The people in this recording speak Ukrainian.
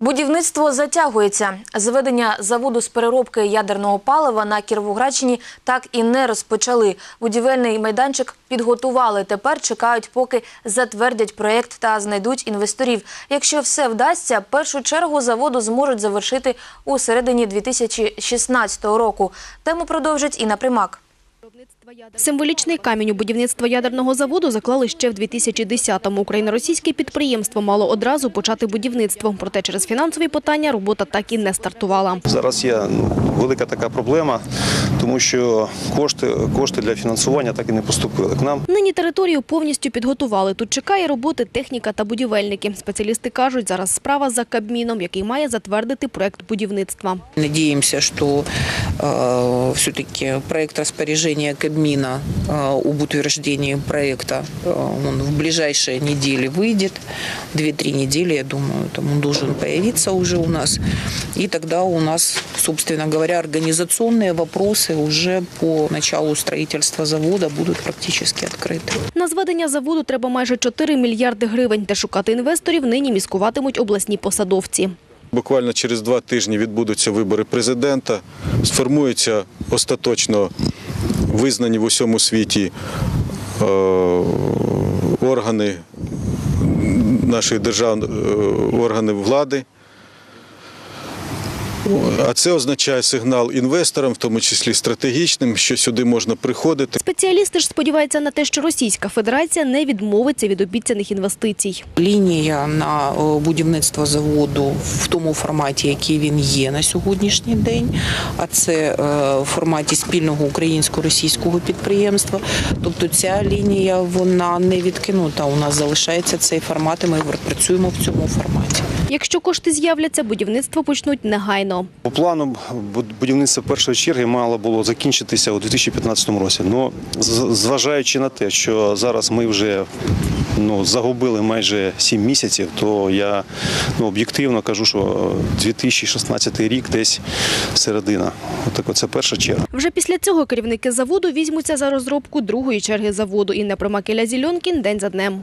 Будівництво затягується. Зведення заводу з переробки ядерного палива на Кіровоградщині так і не розпочали. Будівельний майданчик підготували. Тепер чекають, поки затвердять проєкт та знайдуть інвесторів. Якщо все вдасться, першу чергу заводу зможуть завершити у середині 2016 року. Тему продовжить Інна Примак. Символічний камінь у будівництво ядерного заводу заклали ще в 2010-му. Україно-російське підприємство мало одразу почати будівництво. Проте через фінансові питання робота так і не стартувала. Зараз є ну, велика така проблема, тому що кошти, кошти для фінансування так і не поступили к нам. Нині територію повністю підготували. Тут чекає роботи техніка та будівельники. Спеціалісти кажуть, зараз справа за Кабміном, який має затвердити проект будівництва. Надеемся, что э, все-таки проект распоряжения Кабмина э, об утверждении проекта э, он в ближайшие недели выйдет. Две-три недели, я думаю, там он должен появиться уже у нас. И тогда у нас, собственно говоря, организационные вопросы уже по началу строительства завода будут практически открыты. На зведення заводу треба майже 4 мільярди гривень. Де шукати інвесторів нині міскуватимуть обласні посадовці. Буквально через два тижні відбудуться вибори президента, сформуються остаточно визнані в усьому світі е, органи нашої державної органи влади. А це означає сигнал інвесторам, в тому числі стратегічним, що сюди можна приходити. Спеціалісти ж сподіваються на те, що Російська Федерація не відмовиться від обіцяних інвестицій. Лінія на е, будівництво заводу в тому форматі, який він є на сьогоднішній день, а це е, в форматі спільного українсько-російського підприємства. Тобто ця лінія вона не відкинута. У нас залишається цей формат, і ми працюємо в цьому форматі. Якщо кошти з'являться, будівництво почнуть негайно. По плану буд- будівництво першої черги мало було закінчитися у 2015 році. Ну, зважаючи на те, що зараз ми вже ну, загубили майже 7 місяців, то я ну, об'єктивно кажу, що 2016 рік десь середина. Отак, це перша черга. Вже після цього керівники заводу візьмуться за розробку другої черги заводу. Інна Примакеля Зільонкін день за днем.